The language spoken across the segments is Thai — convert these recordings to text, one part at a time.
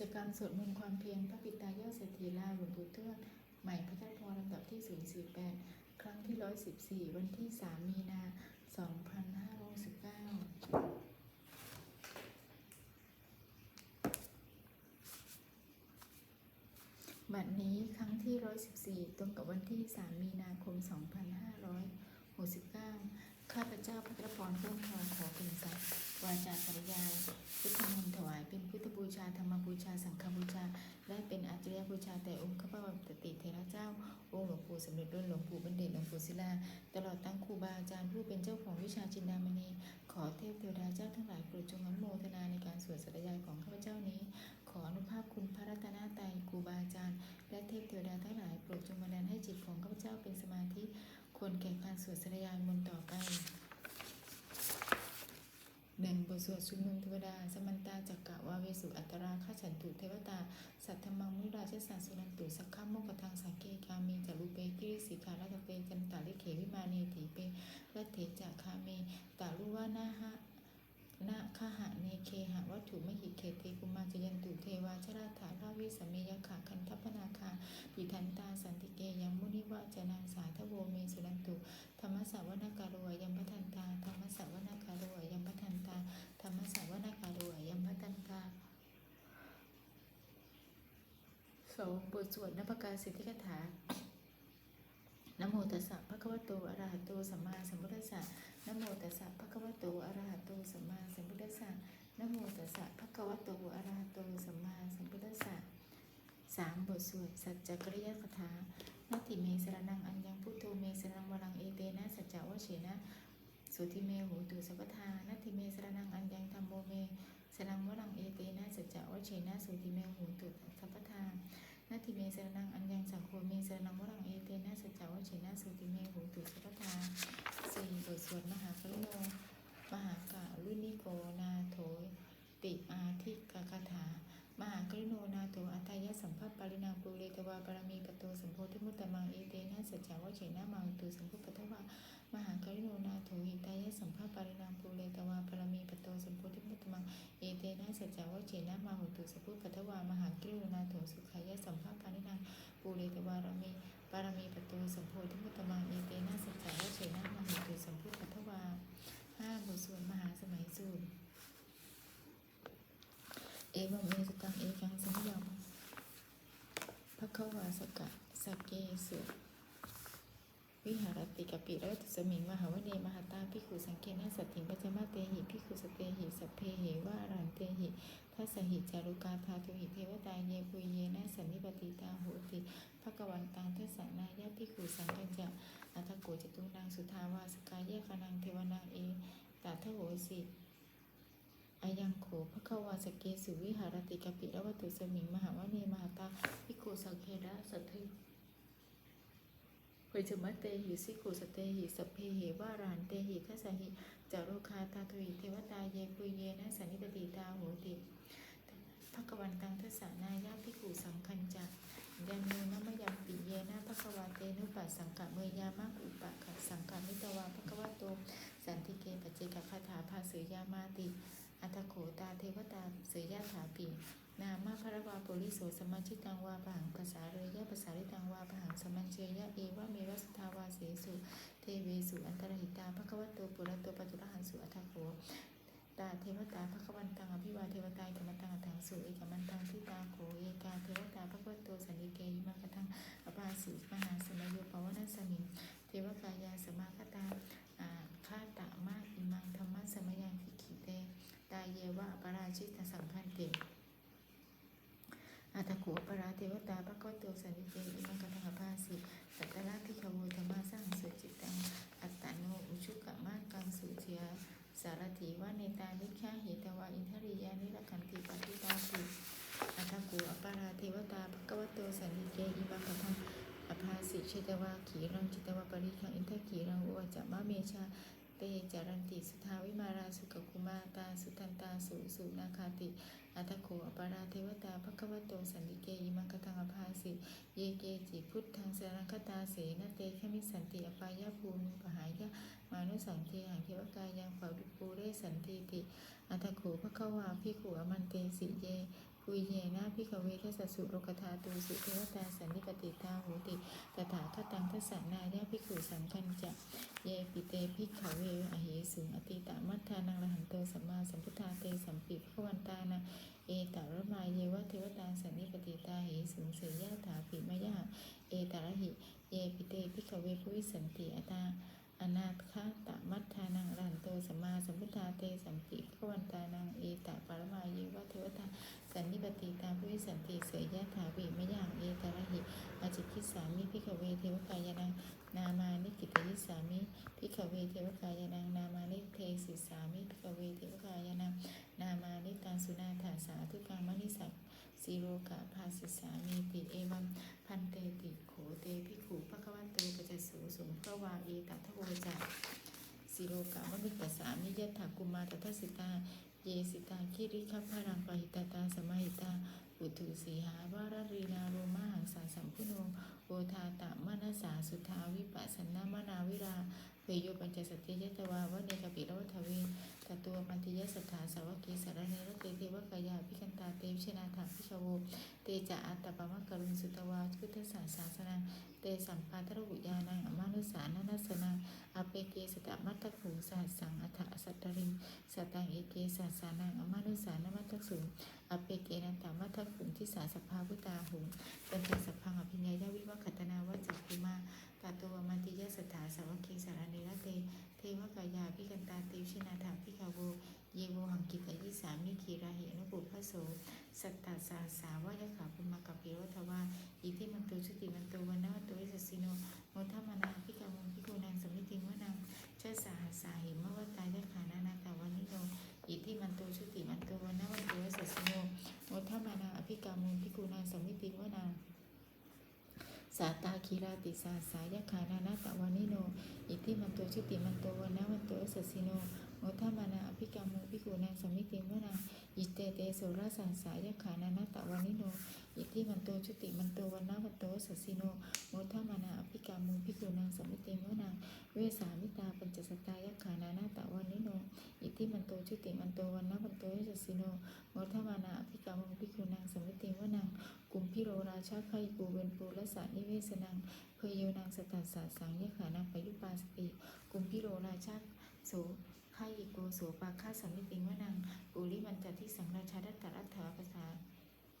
จกรรมสวดมนต์ความเพียรพระปิตายอดเศรษฐีลาวหลวงปู่ทวดใหม่พระทัตพรลำดับที่ 048 ครั้งที่ 114 วันที่ 3 มีนา 2569บัดนี้ครั้งที่ 114 ตรงกับวันที่ 3 มีนาคม 2569 ข้าพเจ้าพัทรพรต้นทองขอเป็นสัตว์วาจาสรยายพุทธมนต์ถวายเป็นพุทธบูชาธรรมบูชาสังฆบูชา และเป็นอาจารย์บูชาแต่องค์ข้าพเจ้าปฏิเทระเจ้า องค์หลวงปู่สมเด็จรุ่นหลวงปู่บัณฑิตหลวงปู่ศิลา ตลอดตั้งครูบาอาจารย์ผู้เป็นเจ้าของวิชาจินดามณี ขอเทพเทวดาเจ้าทั้งหลายโปรดจงอนุโมทนาในการสวดสรยายของข้าพเจ้านี้ ขออนุภาพคุณพระรัตนตรัยครูบาอาจารย์ และเทพเทวดาทั้งหลายโปรดจงบันดาลให้จิตของข้าพเจ้าเป็นสมาธิ ควรแก่การสวดสรยายมนต์ต่อไปหนึ่งบทสวดชุมนุมเทวดา สมันตาจักกะวาเวสุอัตราข้าฉันตุเทวตา สัทธมังมุราชสันสุนันตุสักขะโมกทังสังเกกามีจารุเปกิริสิกาลตเปจันตาลิเขวิมานีติเปละเถจักคาเมตาลุวานาหะ นาคหะเนเคหะวัตถุมหิเขเทกุมาจยันตุเทวาชราถาราวิสเมยขาคันทัพนาคาปิทันตาสันติเกยังมุนิวะจนังสาทโวเมสุรันตุธรรมสาวนาการโรยัมพัทันตาธรรมสาวนาการโรยัมพัทันตาธรรมสาวนาการโรยัมพัทันตาสองบทสวดนภกาสิทธิกถานโมตัสสะภะคะวะโตอะระหะโตสัมมาสัมพุทธัสสะ นโมตัสสะภะคะวะโตอะระหะโตสัมมาสัมพุทธัสสะนโมตัสสะภะคะวะโตอะระหะโตสัมมาสัมพุทธัสสะสามบทสวดสัจจกริยคถานาติเมสรนังอัญญังพุทโธเมสรนังวรังเอเตนะสัจจวเชนะสุติเมโหตุสัพพทานาติเมสรนังอัญญังธรรมโมเมสรนังวรังเอเตนะสัจจวเชนะสุติเมโหตุสัพพทานาติเมสรนังอัญญังสังโฆเมสรนังวรังเอเตนะสัจจวเชนะสุติเมโหตุสัพพทา สี่บทสวดมหากรุโนมหากาลุนิโกนาโถติอาทิกคาถามหากรุโนนาโถอัตยะสัมภปปารินาปุเรตวาปารมีปโตสัมโพธิมุตตมังเอเตนะสัจจาวเฉนะมังตุสัมภุปทวามหากรุโนนาโถหิตายะสัมภปปารินาปุเรตวาปารมีปโตสัมโพธิมุตตมังเอเตนะสัจจาวเฉนะมังตุสัมภุปทวามหากรุโนนาโถสุขายะสัมภปารินาปุเรตวารมีารมีประตูสมโพธิมุตตมังเอเตนะสัจจะวเฉนะมังตุสัมภุปทวาห้าบทส่วนมหาสมัยสูตรเอวัมเอสตังเอกังสัญญมพระเขาวาสกะสกเกสุ วิหารติกปิระตุสมิงมหาวเนมหาตาภิกขุสังเกตนะสัตถิงปัจมาเตหิภิกขุสเตหิสัพเพเหวารันเตหิทัสหิจารุกาธาตุหิเทวตาเยปุเยนะสันนิปติตาโหติภะกวันตังทัสนายะภิกขุสังกัญจะอัตโกจตุนังสุทาวาสกายะคนังเทวนังเอตาทโหสิอายังโขภควาสเกสุวิหารติกปิระวตุสมิงมหาวเนมหาตาพิโกสังเคระสัทธิ เวจมะเตหิสิโกสเตหิสเพเหวารานเตหิทัสหิจารุคาตาตุหิเทวตาเยปุเยนะสันนิปติตาโหติภควันตังทัสสานายาพิกูสังคัญจักยันโนนมยัมปิเยนะภควาเตนุปัสสังกะเมยามะอุปะขะสังกะมิตวาภควโตสันติเกปเจกคาถาภาสือยามาติ อัตโขตาเทวตาเสยยะถาปิ นามาพระวาปุริโสสมัชชิตังวาปหังภาษาเรยะภาษาริตังวาปหังสมัญเชยะเอวะเมวะสุทาวาเสสุ เทเวสุอันตรหิตาภควโตปุระโตปตุรหันสุอัตถโขตาเทวตาภควันตังอภิวาเทวตาเอกมันตังอัตถังสุเอกมันตังทิตาโขเอกาเทวตาภควโตสันนิเกยิมังกทังอภาสิมหาสมโยปวนาสมิงเทวกายาสมาคตาอาคาตะมาอิมังธรรมะสมยังทิขิเตตาเยวะปราชิตสังคันเต อัตถโขปราเทวตาภควโตสันนิเกอิมังกทังภาสิสัตตระพิขโวธรรมะสร้างสุจิตัง อัตตโนอุชุกะมากังสุเทียสารถีวะเนตาลิขะเหตวะอินทริยานิรคันติปฏิตาติอัตถโขอปราเทวตาภควโตสันนิเกอิมังกทังอภาสิเชตวาขีรังจิตวาปริคังอินทขีรังอุวจามะเมชา เตจารันติสุทาวิมาราสุกคุมาตาสุตันตาสุสุนาคาติ อัตโขอปาราเทวตาภควโตสันติเกยิมังคตังอภาสิเยเกจิพุทธังสารคตาเสนเตขมิสันติอปายาภูมิปหายะมานุสังเทหังเทวกายังเฝ้าดุปูเรสันติติ อัตโขภควาภิขุอมันเตสิเย ภูปุยเยนะพิกเวทัสสะสุโรกธาตูสุเทวตาสันนิปติตาหูติตถาคตังทัสสนายะพิขุสังคัญจะเยปิเตพิกเวอหิสุงอติตามัทธานังละหันโตสัมมาสัมพุทธาเตสัมปิภควันตานะเอตาระมาเยวะเทวตาสันนิปติตาหิสุงเสยยะถาปิมยะเอตาระหิเยปิเตพิกเวภวิสันติอตา อนาคาตมัทธานังรันโตสัมมาสัมพุทธาเตสัมปิภวันตานังเอตปารมาเยวะเทวตาสันนิปติตามภวิสันติเสยยะถาปิมยังเอตระหิอาจิคิสามิพิกเวเทวกายนังนามานิกิตยิสามิพิกเวเทวกายนังนามานิเทสิสามิพิกเวเทวกายนังนามานิตังสุนาถาสาธุกังมณิสัก สีโรกะภาสิสามีติเอวัมพันเตติโขเตพิขุปะควันโตปัจจสูสุงพระวาเอตัทโวจาสิโลกามนุตตสามิยะถากุมาตทัสสิตา เยสิตาคิริคัพพรังปหิตาตาสมาหิตาอุตุสีหาวารารีนาโรมาหังสาสัมพุโนโอทาตะมนัสาสุทาวิปัสสนามนาวิราเวโยปัญจสัตยยตวาวเนกปิรวัฏเวตตัวปันติยสัทธาสาวกีสารเนร ตาเตวิชนาถาพิชโวเตจะอัตตปมะกรุณสุตวาพุทธศาสาสนังเตสัมปาทรบุญานังอมานุสานานัสนังอเปเกสตมัตตขุสหัสสังอัฏฐสัตตริงสตังเอเกสัสสานังอมานุสานมัตตสุอเปเกนันตมัตตขุทิสาสภาวุตาหุงเปัญจสัพพังอภิญญายาวิวัคตนาวัจจคุมาตาตัวมันติยสถาสาวกีสารเนรเตเทวกายาพิกันตาติวชินาถาพิกาโว เยโวหังกิตยิสามิคีราเหนุปุพพโสสัตตาสาสาวายขาปุมากับปิโรทวาอิทิมันตุชุติมันตุวันนวันตุวิสสิโนโมทัมานาพิกามุพิกุนังสมิติวนังเชสาหัสาหิมวตายะขานานาตาวันิโนอิทิมันตุชุติมันตุวันนวันตุวิสสิโนโมทัมานาอภิกามุพิกุนังสมิติวนังสาตาคีราติสาสายะขานานาตาวันิโน อิทิมันตุชุติมันตุวันนวันตุวิสสิโน โมทัมานาอภิกามุพิกุนังสมิติวนังอิเตเตโสรสังสายขานานาตะวันิโนอิทิมันโตชุติมันโตวันนาวันโตสัสสิโนโมทามานาอภิกามุพิกุนังสมิติมวนังเวสามิตาปัญจสตายขานานาตะวันนิโนอิทิมันโตชุติมันโตวันนาวันโตสัสสิโนโมทามานาอภิกามุพิกุนังสมิติมวนังกุมพิโรราชาไคปูเวนปูละสานิเวสนังเพยโยนังสตัสสาสังยขานังปยุปาสติกุมพิโรราชาโส ไคโกโสปาคาสัมิติมวนังปุริมันจัติสังราชาดัตตรัตถาภาษา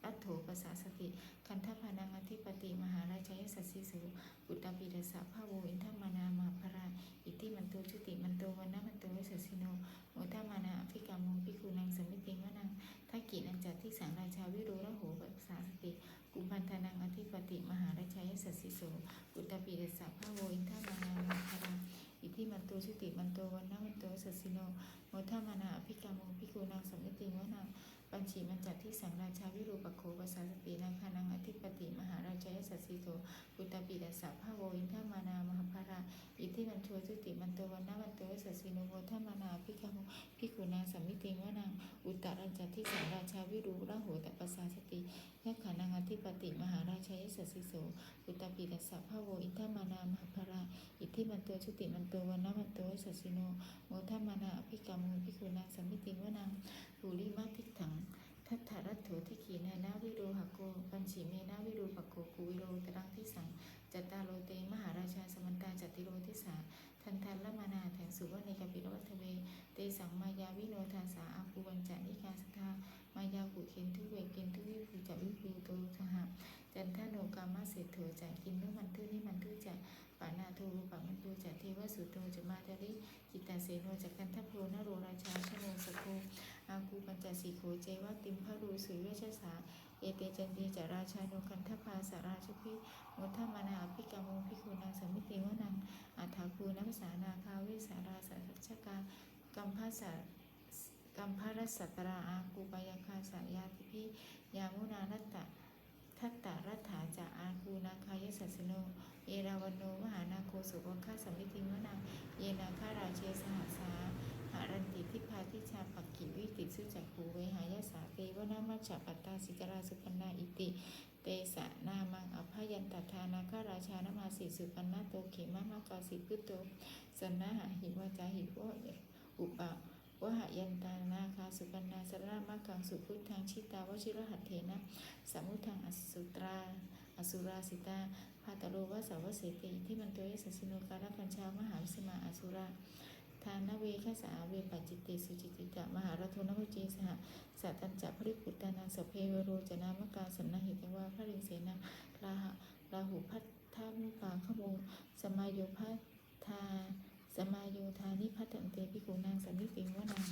อัตโถภาษาสติ คันทพานังอธิปติ มหาราชยสัสสิสุอุตตปิดสะภาโวอินทมานามาภราอิติมันโตชุติมันโตวันนมันโตวิสัสสิโนโมทามานาอภิกามุปิคุนังสมิติวนังทักกินันจัติสังราชาวิโรระโหภาษาสติกุมพันธนังอธิปติ มหาราชยสัสสิสุอุตตปิดสะภาโวอินทมานามาภรา อิติมันโตชุติมันโตวันนะมันโตวิสัสสิโนโมทามานาอภิกามุพิกุนังสมมิติวนังปัญชีมันจัดที่สังราชาวิรูปโคภาษาสตินังคานังอธิปติมหาราชยสัสสิโตปุตตปิดัสสะภาโวอินทามานามหภาราอิทิมันโทจุติมันโตวันนาวันโตสัสสิโนโมทามานาอภิกามุพิกุนังสมมิติวนังอุตตรัญจัดที่สังราชาวิรูระโหตปัสสาสติ ยะขานังอธิปติมหาราชยสสิโสปุตตปิดัสสะภาโวอิทามานามหภราอิทธิมันโตจุติมันโตวันนาวันโตสัสสิโนโมทัมมานาอภิกรรมุพิคุนังสัมมิติวนังปุริมาทิถังทัตถารัตโถทิขีนานาวิโรหโก ปัญชิเมนาวิโรูปโกกุวิโรตรังทิสังจัตตาโลเตมหาราชาสมันตาจัตติโรทิสาทันทันละมานาแถงสุวรรณิกปิรวัตเว เตสังมายาวิโนทาสาอาภูวันจานิกาสทา มายากุเคนทุเวเกนทุวิภูจะวิภูโตสหะจันทโนกามาเศรษโถจะกินนุมันทุนิมันทุจะปานาโทรูปมันตูจะเทวสุโตจะมาจาริจิตตาเสโนจักกันทัพโพนโรราชาชโนสโคอาคูปัญจสีโขเจวะติมพระรูสุยเวชสาเอเตจันดีจาราชาโนคันทภาสาราชพิโมทมานาอภิกามุพิคุนังสมิติวนังอัฏฐาคูนัมสานาคาวิสาราสัชกากัมภาสา กัมภารสัตราอาคูปายาคาสายาติพิยามุนานัตตะทัตตารัตถาจาอาคูนาคายสัสโน เอราวันโนมหานาโคสุวคาสมิติวนังเยนาคาราเชสหัสาหารันติทิพาทิชาปักกิวิติสุจักขูเวหายาสาเตวนามัจฉปัตตาสิกราสุปันนาอิติ เตสะนามังอภยันตทานาคาราชานมาสิสุปันนาโตเขมามากาสิพุตโตสนะหะหิวาจาหิวะอุปะ วหายันตานาคาสุกันาสระมังคังสุพุทธังชิตาวชิรหัตเถนะสมุทังอสุตราอสุราสิตาพาตโรวะสาวเสติที่มันตัวเอสสิโนการะปัญชามหาวิสมาอสุราทานเวคสาเวปัจจิติสุจิติกะมหารัตนวจีสหสัตตัญจะพริปุตตานังสเพเวโรจนามกาสันนหิตวาพระริงเสนาลาหะลาหุพัทธามุปาขโมสมาโยพัทธา สมาโยธานิพัตตันเตปิกุนางสมิติงวนัง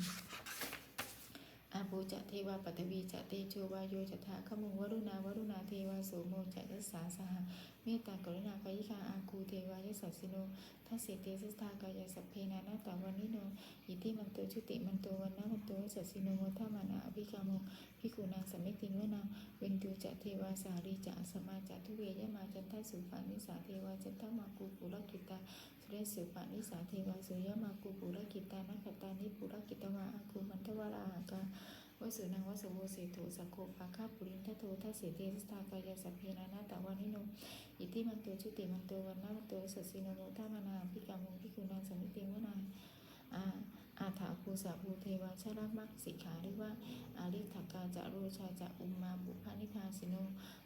อาภูจะเทวาปัตวีจะเตโชวาโยจะทาขโมวรุณาวรุณาเทวาโสโมจะยัสสาสหเมตตากรุณากายิกาอาคูเทวายสัสสิโนทัสเสเตสิสทากายสัพเพนานาตาวันนิโนอิติมันโตชุติมันโตวันนะมันโตสัสสิโนโมทามานาอภิกาโมภิกุนางสมิติวนาเวนตูจะเทวาสารีจะสมาจะทุเวยมาจันทสุปานิสาเทวาจันทมากูปุรกิตา เรสุปานิสาเทวาสุยมากูปุรกิตานักขตานิปุรกิตวาอากูมันทวราหากาวสุนังวสโวเสโถสักโคปาคาปุรินทโททัสเสเตสตากายสัพเพนานาตาวานิโนอิติมันโตชุติมันโตวันนามันโตสัสินโนทามานาพิกามุพิกุณาสมิติวนาอา อาถาภูสาภูเทวาชรามักสิกขาหรือว่าอาริถกาจะโรชาจะอุมมาบุพานิพาสิโน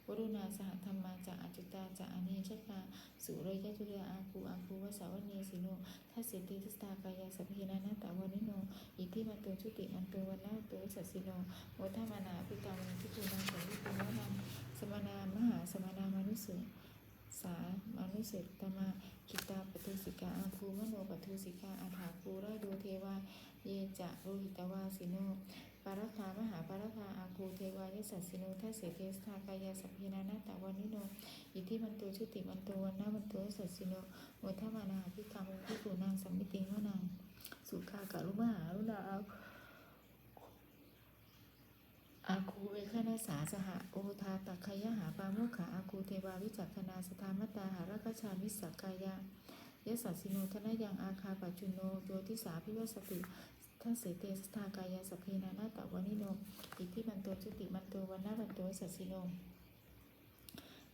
วรุณาสหธรรมาจะอจุตาจะอเนชกาสุเรยจุเรอาคูอาคูวสาวเนสิโนทัสเสติทิสตากายาสพเพนานาตาวานิโน อิติมันโตชุติมันโตวันนะมันโตสัสสิโนโมทามานาพิกามุพิกุณาสมิติวนาสมนามหาสมนามนุสุ สามานุเสตมากิตาปทุสิกาอาภูมโนปทุสิกาอาถาภูราดูเทวาเยจะโรหิตวาสิโนปารคามหาปารคาอาคูเทวายสัสิโนทัสเสเทสทากายาสัพเพนานาตาวันนิโนอิทิมันโตชุติมันโตวันนามันโตสัสสิโนโมทมานาภิกามุภิกุนางสัมมิติงวนังสุขากะรุมหารุณาอา อาคูเวคณาสาสหโอทาตักขยหาปาโมขขาอาคูเทวาวิจักขณาสทามตาหารกชามิสสกกายะยสัสิโนทนยังอาคาปัจจุโนโยติสาพิวสติทัสเสเตสทากายาสพเพนานาตะวานิโนอิทิมันโตจุติมันโตวันนามันโตสัสิโน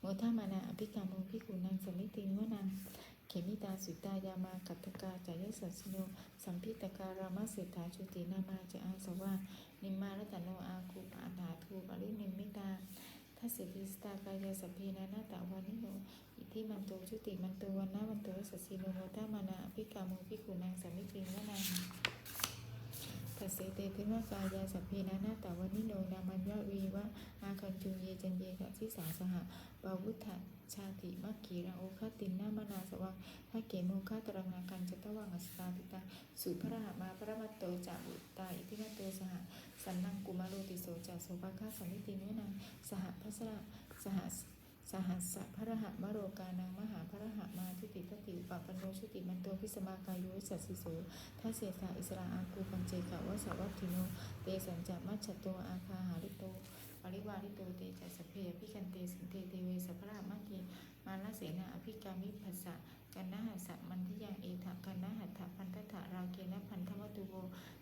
โมทามานาอภิกามุพิกุนังสมิติงวนังเขมิตาสุตายามากัตตกาจายสัสสิโนสัมพิตการามาเสถาจุตินามาจะอาสวา นิมมารัตโนอาคูปาถาทูปรินิมิตาทัศสิสตากายาสพพีนานาตะวานิโนอิทิมันโตชุติมันโตวันนามันโตสัสสิโนโมตามานาภิกามุพิกุนังสมิติงวนัง ทัสเสเตเทวกายาสัพเพนานาตาวานิโนนามัญญวีวะอาคันจุเยจันเยกะทิสาสหะบาวุฒะชาติมักขีรังโอคตินนามนาสวังพระเกโมคาตรังนาคันจตวังอสตาติตาสุพระหมาพระมัตโตจาอุตตาอิทิมัตโตสหสันนังกุมาโรติโสจาโสภาคาสมิติโนนังสหพัสระสห สหัสสะพระหะมโรกานังมหาพระหะมาทิติทติอุปปันโนชุติมันโตพิสมากายุสัสสิโสทัศเสสาอิสราอากูปัญเจกะวะสวัตถิโน เตสัญจะมัจฉโตอาคาหาริโตปริวาริโตเตจัสเพยพิกันเตสินเตเตเวสัพพะมัคคีมาลเสนาอภิกามิภัสสะ กันนหัสมันทิยังเอถะกันนหัตถะพันธะราเกนะพันธวัตุโว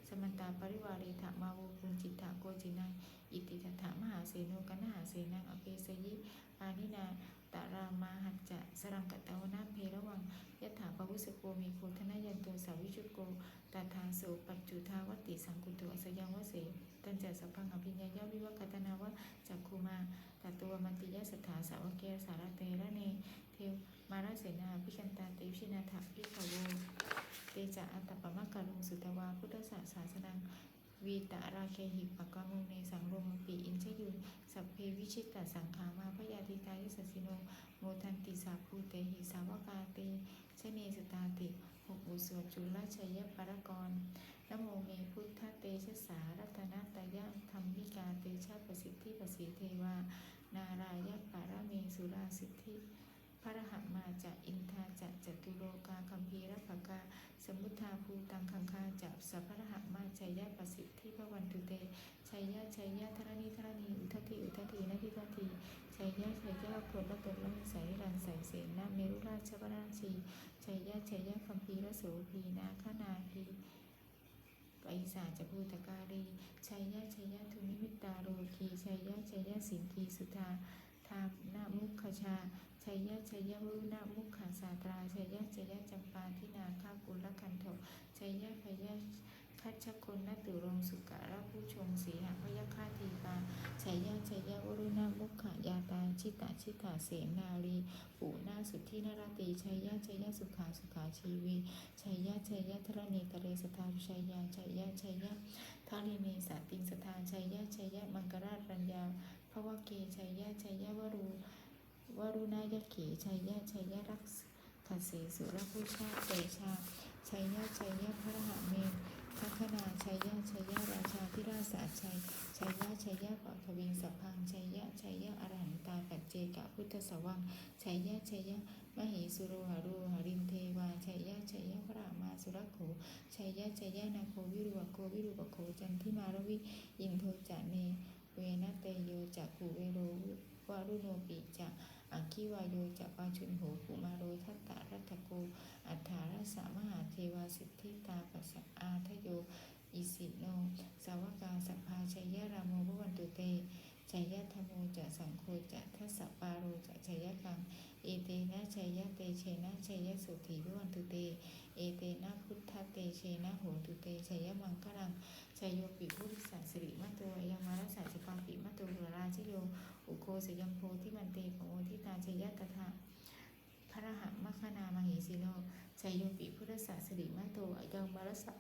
สมันตาปริวารีถะมาโวปุญจิตถะโกจินังอิติถะมหาเสโนกันนหาเสนังอเปสยิปานินา ตารามาหัจจะสรังกตาวนาเพระวังยถาปวุสโกมีโคทนายันโตสาวิชุโกตาทางโสปัจจุทาวติสังกุโตอสยังวเสตันจะสัพพังอภิญญายาวิวคตนาวะจักคูมาตตัวมันติยสถาสาวเกสารเตระเนเทวมาราเสนาพิกันตาเตวชินาถาพิขโวเตจะอัตตปมะกะลุงสุตวาพุทธศาสาสนัง วีตาราเคหิปะกามุงในสังโรมปีอินชยุนสัพเพวิชิตตสังขามาพยาธิตายิสสิโนโมทันติสาภูเตหิสาวกาเตชเนสตาติหกอุสวดจุลชัยปรกรนโมเมพุทธเตชะสารัตนาตยะธรรมิกาเตชะประสิทธิประสิทธิเทวา นารายะปารเมสุราสิทธิ พระรหัมมาจะอินทาจะจตุโลกาคัมภีรภกา สมุทธาภูตังคังคาจับสัพพะหัมมาชัยยะประสิทธิพระวันตุเตชัยยะชัยยะธรณีธรณีอุทธิอุทธินาทิทัทีชัยยะชัยยะโคตรตนละมิสายรันใสเสนาเมรุราชบราชีชัยยะชัยยะคัมภีรโสภีนาคนาภีไปสาจะภูตการีชัยยะชัยยะทุนิมิตตาโรคีชัยยะชัยยะสิงคีสุธาทานามุขชา ชัยยะชัยยะวรุณมุขขาสาตราชัยยะชัยยะจำปาทินาคากุลคันโทชัยยะพยะคคัชคนนตุรงสุการะผู้ชงสีหพยคาทีปาชัยยะชัยยะวรุณามุขยาตาชิตาชิตาเสนาลีปูนาสุทธินรตีชัยยะชัยยะสุขาสุขาชีวีชัยยะชัยยะธรณีตะเรสทานชัยยะชัยยะชัยยะทารินีสติงสทานชัยยะชัยยะมังกรารัญญาภวเกชัยยะชัยยะวรู วรุณายเขชัยยะชัยยะรักษคเสสุรพุชาติเตชาชัยยะชัยยะพระหะเมนทัคนาชัยยะชัยยะราชาธิราชาชัยชัยยะชัยยะปัทวิงสัพพังชัยยะชัยยะอรหันตาปัจเจกพุทธสวังชัยยะชัยยะมหิสุโรหารุหารินเทวาชัยยะชัยยะพระรามาสุรโขชัยยะชัยยะนาโควิรุวโควิรุวโคจันทิมารวิอินโทจะเนเวนะเตโยจักขุเวโรวารุโนปิจะ อังคิวายโยจะปาชุนโหปุมาโรทัตตะรัตโก อัฏฐารสามหาเทวาสิทธิตาปัสสอาทโย อิสิโน สาวกาสัพพาชัยยะรามโมภวันตุเตชัยยะธรรมโมจะสังโฆจะทัสสปาโรจะชัยยะกัง เอเตนะชัยยะเตเชนะชัยยะสุถีภวันตุเต เอเตนะพุทธเตเชนะโหตุเตชัยยะมังคลังชัยโยปิพุทธสัสิริมัตโตยังมารัสสะจปาปิมัตโตราชโย อุโคสยัมโพทิมันเตปโมทิตาชยะตถาพระหะมัคณานามหิสิโนชัยโยปิพุทธศาสริมาโตอยังมารสะ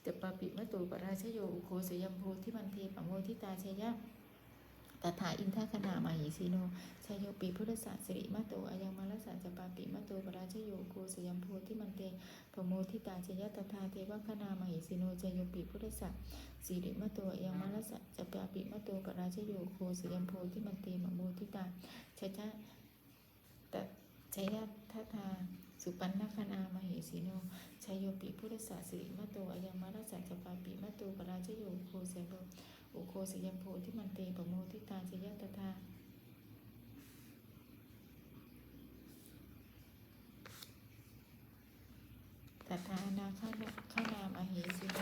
เตปาปิมาโตปราชโยอุโคสยัมโพที่มันเทปโมทิตาชยะ ตถาอินทคณามาหิสิโนชัยโยปิพุทธศาสริมาโตอายังมารสะจะปาปิมาโตปราชโยโคสยัมโพที่มันเตปโมทิตาชยะตถาเทวคณามาหิสิโนชัยโยปิพุทธศาสิริมาโตอายังมารสะจะปาปิมาโตปราชโยโคสยัมโพที่มันเตปโมทิตาชยะตชยยะทัทาสุปันนคณามเหสีโน ชัยโยปิพุทธศาสิริมะโตอายามาราสัจจปาปิมะโตปราชโยอุโคเสโบอุโคสยมโพที่มันเตปโมทิตาชยยะทัทธาตัทธานาคานาคานามอเหสีโน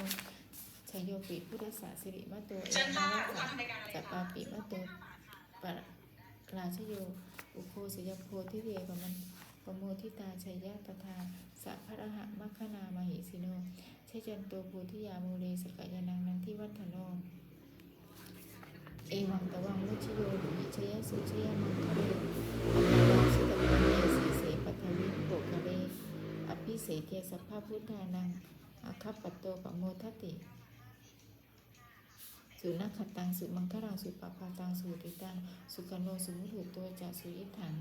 ชัยโยปิพุทธศาสิริมะโตอายามาราสัจจปาปิมะโตปราชโยอุโคสยมโพธิเวปมัน ปโมทิตาชัยยะตถาสัพพระหะมัคคณามหิสิโนเชจันโตโพธิยามูเลสกยานังนันทิวัฒโนเอวังตวังมุชโยหิชยสุชยมังคะเรอัปปาสุตปะเนสีเสปัทวิโภคะเรอภิเสเกสัพพะพุทธานังอาคัปปตโตปโมทติสุนัขตังสุมังคลังสุปปาตังสุติตังสุกโนสุมุถุโตจะสุยิถัง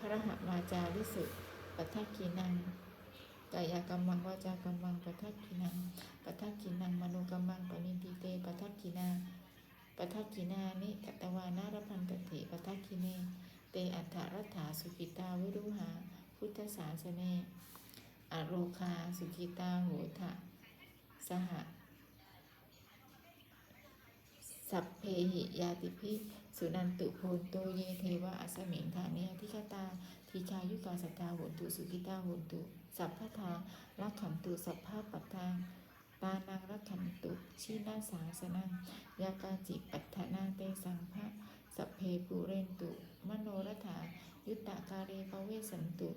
พระหะวาจาวิสุปัทถกีนังกายกรรมังวาจากรรมังปัทถกีนังปัทถกีนังมโนกรรมังปณิติเตปัทถกีนาปัทถกีนานิกัตตวานารพันตติปัทถกีเน เตอัฏฐรัตถาสุกิตาวิรุหา พุทธศาสเนอโรคาสุกิตาโหทะสหสัพเพหิยาติพิ สุนันตุโพนโตเยเทวะอัสมิงธาเนทิคตาทีคายุกาสตาโหนตุสุกิตาโหนตุสัพพทารักขันตุสัพพะปัตทางปานังรักขันตุชีนาสาสนังยากาจิปัฏฐานาเตสังภะสัพเพปูเรนตุ มโนรัฐายุตตากาเรปเวสันตุ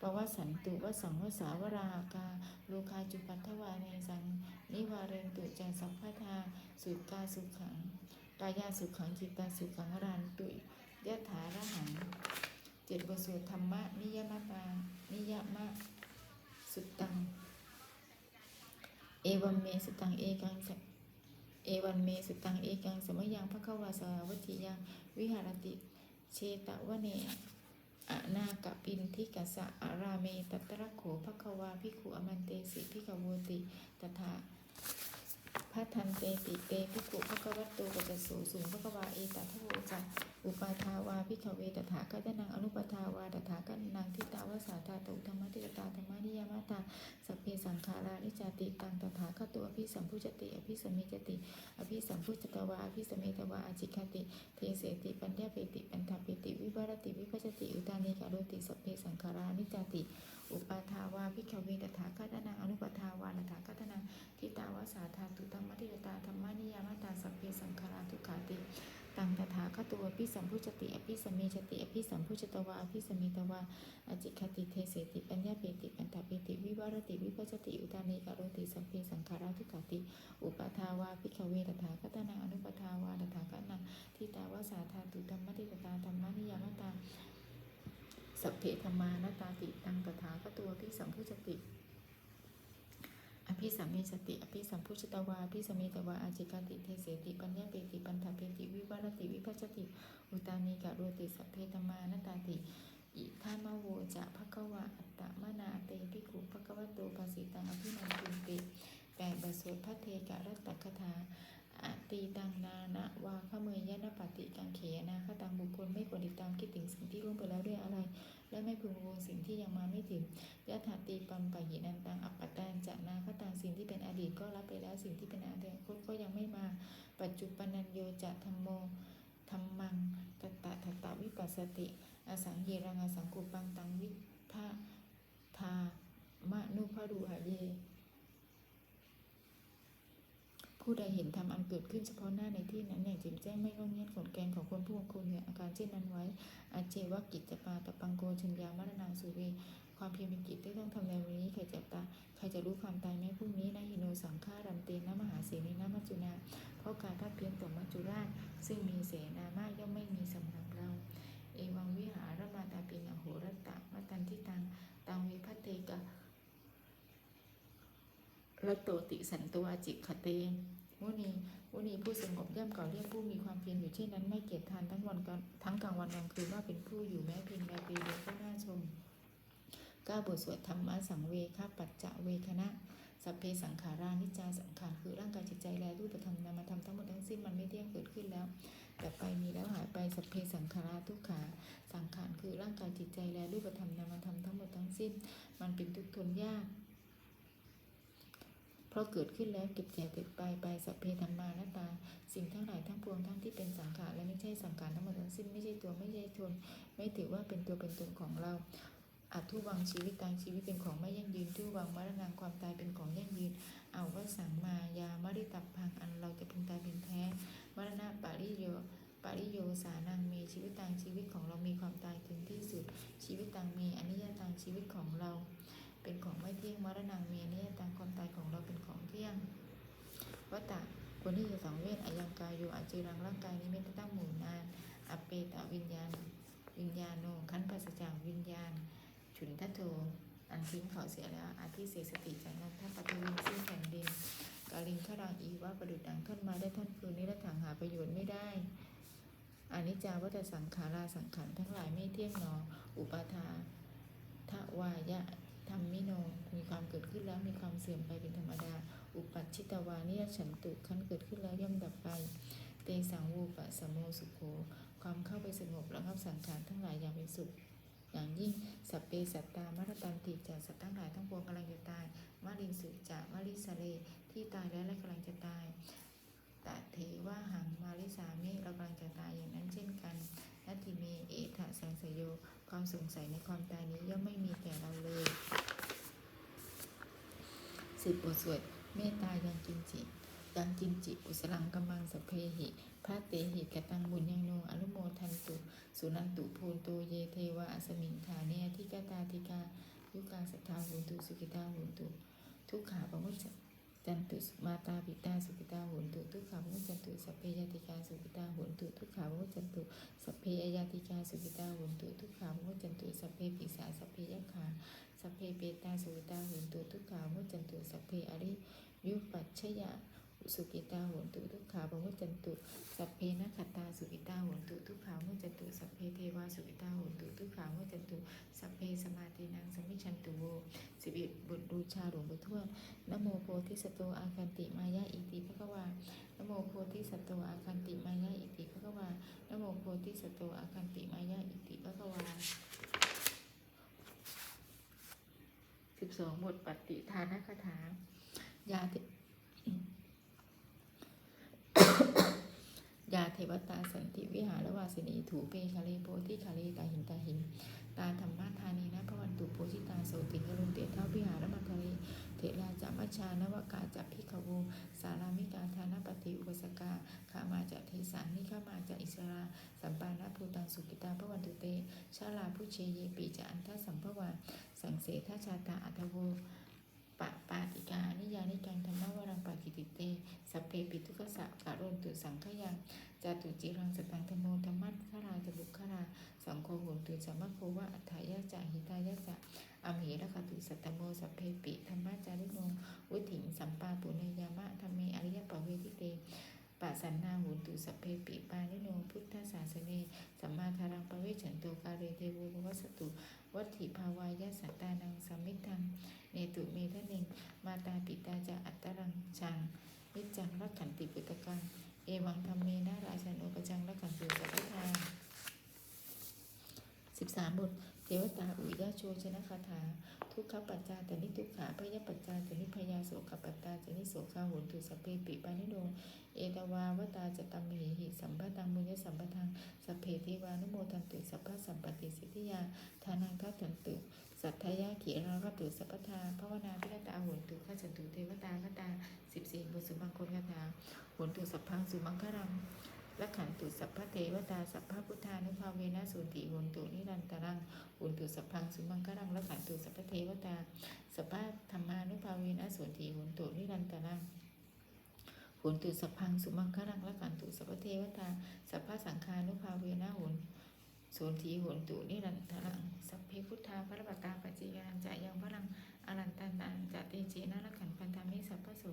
ปวสันตุวสังวสาวราหกาลูคาจุปัทถวาเนสังนิวาเรนตุจันสัพพทาสุกาสุขัง กายาสุขังจิตตาสุขังอรันตุยะถาระหังเจ็ดบทสวดธรรมะนิยมตานิยมะสุตัง เอวัมเมสุตังเอกังสเอวันเมสุตังเอกังสมยังพระควาสาวัติยังวิหารติเชตวเนอะนากะปินทิกสะอาราเมตัตระโขภควาภิกขุอมันเตสิภิกขโวติตถา พระทันเตติเตภิกขุภควัตโตปัจจโสสุงภควาเอตัทโวจั อุปาทาวาภิกเวตถาคตนังอนุปทาวาตถาคตนังทิตาวสาธาตุธรรมติตาธรรมนิยามตาสัพเพสังขารานิจติตังตถาคตัวอภิสัมพุจติอภิสมิจติอภิสัมพุจตวาอภิสเมตวาอาจิคติเทเสติปัญญาเปติปัญทาเปติวิวารติวิปัจจติอุตานิกาโรติสัพเพสังขารานิจติอุปาทาวาภิกเวตถาคตนังอนุปทาวาตถาคตนังทิตาวสาธาตุธรรมติตาธรรมนิยามตาสัพเพสังขาราทุกขาติ ตังตถาคตัวอภิสัมพุชติอภิสัมเมชติอภิสัมพุชตวาอภิสัมมิตวาอจิคติเทเสติปัญญาเปติปันตาเปติวิวารติวิปัสสติอุตานิกาโรติสัมเพสังขาราทุกขติ อุปทาวาพิกเวตถาคตนาอนุปทาวาตถาคตนาทิตาวาสาธาตุธรรมติตตาธรรมนิยามตาสัพเพธรรมานตาติตังตถาคตัวอภิสัมพุชติ ภิสัมเมสติอภิสัมพุชตวาอภิสัมเมตวาอาจิกาติเทเสติปัญญาเปติปันธาเปติวิวารติวิพัชติ อุตานิกะโรติสัพเพธรรมานตาติ อิทามโวจะภควะอัตตมนาเตภิกขุภควโตภาสิตังอภินันตุติแปดบทสวดพระเทกะรัตตคถาอตีตังนานะวาขเมยยะนปฏิกังเขยนาตังบุคคลไม่ควรติดตามคิดถึงสิ่งที่ล่วงไปแล้วด้วยอะไร และไม่พึงวงสิ่งที่ยังมาไม่ถึงยะถาตีปัมปะหินันตังอัปปตั จะนาคตังสิ่งที่เป็นอดีตก็รับไปแล้วสิ่งที่เป็นอนาคตก็ยังไม่มา ปัจจุปันันโยจะธรรมโมธรรมังตตะทตะวิปัสสติอสังเฮรังอสังกุปังตังวิทาทามะนุภรูหะเยผู้ใดเห็นธรรมอันเกิดขึ้นเฉพาะหน้าในที่นั้นอย่างแจ่มแจ้งไม่งอเงียนขนแกนของคนผู้ควรเหนืออาการเช่นนั้นไว้อาเจวกิจจปาตะปังโกชัญญามรณาสุเว ความเพียรเป็นกิจที่ต้องทำในวันนี้ใครจะตาใครจะรู้ความตายแม้พรุ่งนี้นะหิโนสังฆารันเตนะมหาเสนีนะมัจจุนา เพราะการพัดเพียงต่อมัจจุราช ซึ่งมีเสนามากย่อมไม่มีสำหรับเรา เอวังวิหารมาตาปินอโหรตะมตันทิตังตังวิพัตเตกะระโตติสันตัวจิกขเตมุนีมุนีผู้สงบย่อมเก่าเรียกผู้มีความเพียรอยู่เช่นนั้นไม่เกียจทานทั้งวันกันทั้งกลางวันกลางคืนว่าเป็นผู้อยู่แม้เพียงใดปีเดียวก็น่าชม ก้าบทสวดธรรมะสังเวคปัจจะเวคณะสัพเพสังขารานิจจาสังขารคือร่างกายจิตใจและรูปธรรมนามธรรมทั้งหมดทั้งสิ้นมันไม่เที่ยงเกิดขึ้นแล้วแต่ไปมีแล้วหายไปสัพเพสังขาราทุกขาสังขารคือร่างกายจิตใจและรูปธรรมนามธรรมทั้งหมดทั้งสิ้น มันเป็นทุกข์ทนยากเพราะเกิดขึ้นแล้วเก็บแก่เก็บไปไปสัพเพธรรมานาตา สิ่งทั้งหลายทั้งปวงทั้งที่เป็นสังขารและไม่ใช่สังขารทั้งหมดทั้งสิ้นไม่ใช่ตัวไม่ใช่ตนไม่ถือว่าเป็นตัวเป็นตนของเรา อัทุวังชีวิตตางชีวิตเป็นของไม่ยั่งยืนทุวังมรณะความตายเป็นของยั่งยืนเอาว่าสังมายามริตับพังอันเราจะพึงตายเป็นแท้มรณะปาริโยปาริโยสานังมีชีวิตตางชีวิตของเรามีความตายถึงที่สุด ชีวิตตังมีอนิจจตังชีวิตของเรา เป็นของไม่เที่ยงมรณะมีอนิจจตังความตายของเราเป็นของเที่ยงวัตตะคนที่จะสังเวชอายังกายโยอาจิรังร่างกายนี้ไม่ตั้งหมู่นานอเปตวิญญาณ วิญญาณโนขันปัสสจากวิญญาณ ฉุนทัตโทอันทิ้งเขาเสียแล้วอาทิเสสติจากนั้นท่านปฏิวินซึ่งแผ่นดินกาลิงขรังอีว่าประดุดดังท่อนมาได้ท่อนฟืนนี้ละถังหาประโยชน์ไม่ได้อานิจจาวัฏสังขาราสังขารทั้งหลายไม่เที่ยงหนอ อุปาทาทวายะธรรมิโน มีความเกิดขึ้นแล้วมีความเสื่อมไปเป็นธรรมดา อุปัชชิตวานิยฉันตุขั้นเกิดขึ้นแล้วย่อมดับไป เตสังวูปะสมโมสุโขความเข้าไปสงบระงับสังขารทั้งหลายอย่างเป็นสุข อย่างยิ่งสัพเพสัตตามรตันติจากสัตว์ทั้งหลายทั้งปวงกำลังจะตายมารินสุจะมาริสเลที่ตายแล้วและกำลังจะตายตะเทว่าหังมาริสามิเรากำลังจะตายอย่างนั้นเช่นกันนัตติเมเอถะสังสยโยความสงสัยในความตายนี้ย่อมไม่มีแก่เราเลยสิบบทสวดเมตตายังกินจิ ยังกินจิอุสลังกัมังสเพหิพระเตหิกตังบุญยังโนอนุโมทันตุสุนันตุภูนโตเยเทวะอสมิงฐาเนทิกาตาธิกายุกาสัทธาหุนตุสุกิตาหุนตุทุกขาปมุจจันตุมาตาปิตาสุกิตาหุนตุทุกขาปมุจจันตุสัพเพยติกาสุกิตาหุนตุทุกขาปมุจจันตุสัพเพยยติกาสุกิตาหุนตุทุกขาปมุจจันตุสัพเพปิสาสัพเพยขาสัพเพเปตาสุกิตาหุนตุทุกขาปมุจจันตุสัพเพอริยุปัชยะ สุกิตาหุนตุทุกขาปมุจจันตุ สัพเพนะขัตตาสุกิตาโหนตุทุกขามุจจตุ สัพเพเทวาสุกิตาโหนตุทุกขามุจจตุ สัพเพสมาธินังสมิชันตุโวสิบเอ็ดบทบูชาหลวงปู่ทวดนโมโพธิสตโตอาคันติมายะอิติภะคะวานโมโพธิสตโตอาคันติมายะอิติภะคะวานโมโพธิสตโตอาคันติมายะอิติภะคะวาสิบสองบทปฏิทานคาถายาติ ยาเทวตาสันติวิหารวาสินีถูเปคาเลโพธิคาเลตาหินตาหิน ตาธรรมะธานีนะพระวันตุโพธิตาโสติกรุณเตท้าวิหารมังคาเลเทราจามัชานวกาจะพิขโวสารามิกาธานปฏิอุปสกาขามาจะเทสานิขามาจะอิสราสัมปานาภูตังสุกิตาพระวันตุเต ชาลาผู้เชเยปีจะอันทสัมภวาสังเสทชาตาอัตโวปะป ติเต สัพเพปิทุกขสะการนตุสังขยังจาตุจิรังสตังธโมธรรมัสขราจบุครา สังโฆโหนตุสัมมะโควะอัฏฐายะจะหิตายะจะอมเหระคตุสัตโมสัพเพปิธรรมจาริโนวุถิงสัมปาปุเนยามะธรรมเมอริยปเวทิเตปัสสันนาโหนตุสัพเพปิปานิโนพุทธศาสเนสัมมาทารังปเวชันโตกาเรเทวภวสตุ วัตถิภาวายะสัตตานังสัมมิทัง เนตุเมทะเนงมาตาปิตาจะอัตตรังชังนิจังรักขันติปุตตะกัง เอวังธรรมเมนะราชาโนปจังรักขันติสัพพทาสิบสามบท เทวตาอุยาโชชนะคาถา ทุกขปัจจาแต่นิทุกขาพยปัจจาแต่นิพยาโสขปัตตาแต่นิโสขาโหนตุสเพปิปานิโนเอตวาวตาจตัมหิหิสัมปตังมุญสัมปทังสเพเทวานุโมทันตุสัพพะสัมปติสิทธิยาทานังทัตันตุสัทธายาขีราคตุสัพพทาภาวนาพิรตาโหนตุข้าจันตุเทวตาคตาสิบสี่บุสุมังคลคาถาโหนตุสัพพังสุมังครัง ละขันตุสัพพะเทวตาสัพพะพุทธานุภาเวนะสุนติโหนตุนิรันตรังโหนตุสัพพังสุมังครังละขันตุสัพพะเทวตาสัพพะธรรมานุภาเวนะสุนติโหนตุนิรันตรังโหนตุสัพพังสุมังคลังละกันตุสัพพเทวตาสัพพะสังฆานุภาเวนะโหนโสนทีโหนตุนิรันตรังสัพเพพุทธาพระบัตตาปัจจิยานันจะยังพลัง อรันตันตันจตเจนะละขันพันธามิสัพพะโส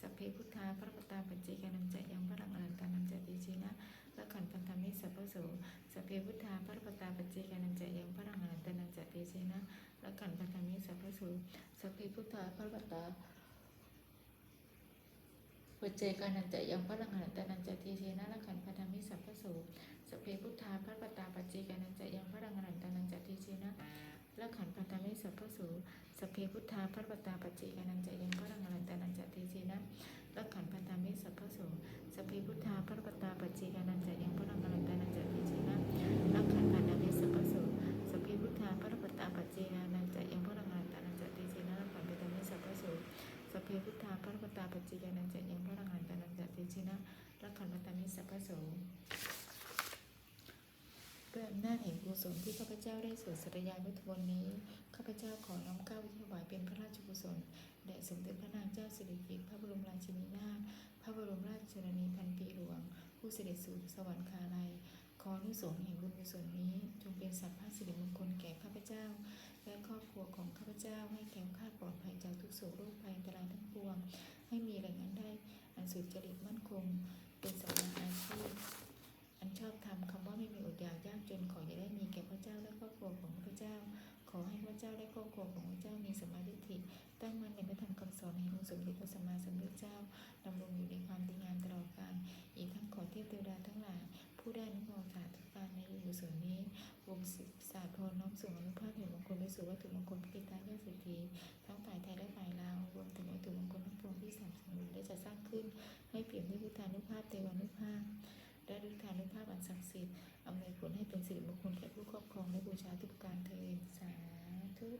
สัพเพพุทธาพระบัตาปัจจิยานันจะยังพลังอรันตันจะเตเจนะละขันพันธามิสัพพะโสสัพเพพุทธาพระบัตาปัจจิยานันจะยังพลังอรันตันจะเตเจนะละขันพันธามิสัพพะโสสัพเพพุทธาพระบัตาปัจเจกานันจะยังพลังหันตานันจะทีเทนะละขันพันธมิสัพพะโสสพเพพุทธาพระปตาปัจเจกานันจะยังพลังหันตานันจะทีเทนะ ละขันพันธมิสัพพะโสสพเพพุทธาพระปตาปัจเจกานันจะยังพลังหันตานันจะทีเทนะละขันพันธมิสัพพะโสสพเพพุทธาพระปตาปัจเจกานันจะยังพลังหันตานันจะทีเทนะละขันพันธมิสัพพะโสสพเพพุทธาพระปตาปัจเจกานันจะยังพลังหันตานันจะทีเทนะละขันพันธมิสัพพะโสสพเพพุทธาพระปตาปัจจิยานันจะยังพระรังหันตานันจะติชินะรักขันตามิสัพพะโส ด้วยอำนาจแห่งกุศลที่ข้าพเจ้าได้สวดสัตยานุทวนนี้ ข้าพเจ้าขอน้อมเก้าถวายเป็นพระราชกุศลแด่สมเด็จพระนางเจ้าสิริกิติ์พระบรมราชินีนาถพระบรมราชชนนีพันปีหลวง ผู้เสด็จสู่สวรรคาลัยขออนุสงส์แห่งบุญกุศลนี้ จงเป็นสัพพะสิริมงคลแก่ข้าพเจ้า และครอบครัวของข้าพเจ้าให้แคล้วคลาปลอดภัยจากทุกโศกโรคภัยอันตรายทั้งปวง ให้มีแหล่งอันได้ อันสุจริตมั่นคง เป็นสำนักอาชีพอัน ชอบทำคำว่าไม่มีอดอยากยากจนขออย่าได้มีแก่พระเจ้าและครอบครัวของพระเจ้า ขอให้พระเจ้าและครอบครัวของพระเจ้ามีสมาธิตั้งมั่นในพระธรรมคำสอนแห่งองค์สมเด็จพระสัมมาสัมพุทธเจ้าดำรงอยู่ในความดีงามตลอดกาลอีกทั้งขอเทพเทวดาทั้งหลายผู้ได้นุโมทนาทุกการในอุศลนี้วงศิษย์ศาสตร์พรน้อมส่งอนุภาพแห่งมงคลไปสู่วัตถุมงคลพิกิตายาสิทธิทั้งฝ่ายไทยและฝ่ายลาวรวมถึงวัตถุมงคลทั้งปวงที่สามสนุนได้จะสร้างขึ้น ให้เปลี่ยนด้วยพุทธานุภาพเทวานุภาพ ได้วยฤทธานุภาพอันศักดิ์สิทธิ์อำนวยผลให้เป็นสิริมงคลแก่ผู้ครอบครองและบูชาทุกการเทินสาธุ